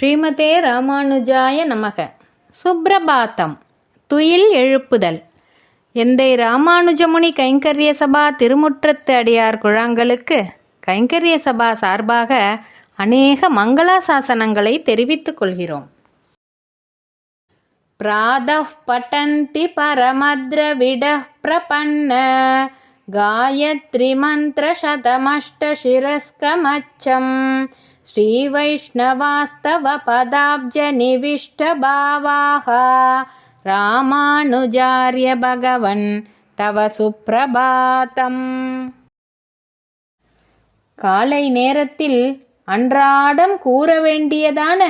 ஸ்ரீமதே ராமானுஜாய நமக. சுப்ரபாத்தம். துயில் எழுப்புதல். எந்தை ராமானுஜமுனி கைங்கரிய சபா திருமுற்றத்து அடியார் குழாங்களுக்கு கைங்கரிய சபா சார்பாக அநேக மங்களாசாசனங்களை தெரிவித்துக் கொள்கிறோம். பிராதः பட்டந்தி பரமத்ரவிட பிரபன்ன காயத்ரி மந்திர சதமஷ்ட गायत्रीमन्त्रशतमष्टशिरस्कमच्छम् श्रीवैष्णवास्तवपदाब्जनिविष्टभावाः रामानुजार्य भगवन् तव सुप्रभातम् காலை நேரத்தில் அன்றாடம் கூற வேண்டியதான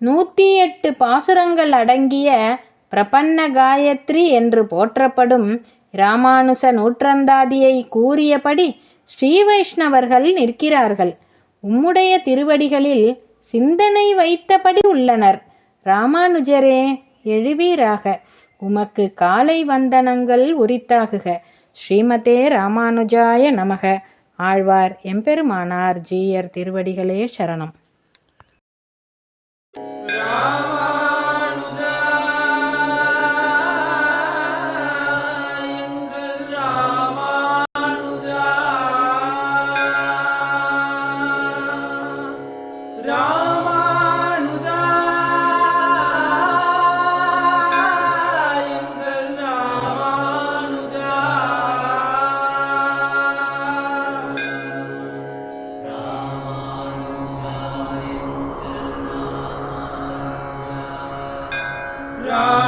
நூற்றி எட்டு பாசுரங்கள் அடங்கிய பிரபன்ன காயத்ரி என்று போற்றப்படும் ராமானுச நூற்றந்தாதியை கூறியபடி ஸ்ரீ வைஷ்ணவர்கள் நிற்கிறார்கள் உம்முடைய திருவடிகளில் சிந்தனை வைத்தபடி உள்ளனர். ராமானுஜரே எழுவீராக. உமக்கு காலை வந்தனங்கள் உரித்தாகுக. ஸ்ரீமதே ராமானுஜாய நமக. ஆழ்வார் எம்பெருமானார் ஜீயர் திருவடிகளே சரணம். Abraham.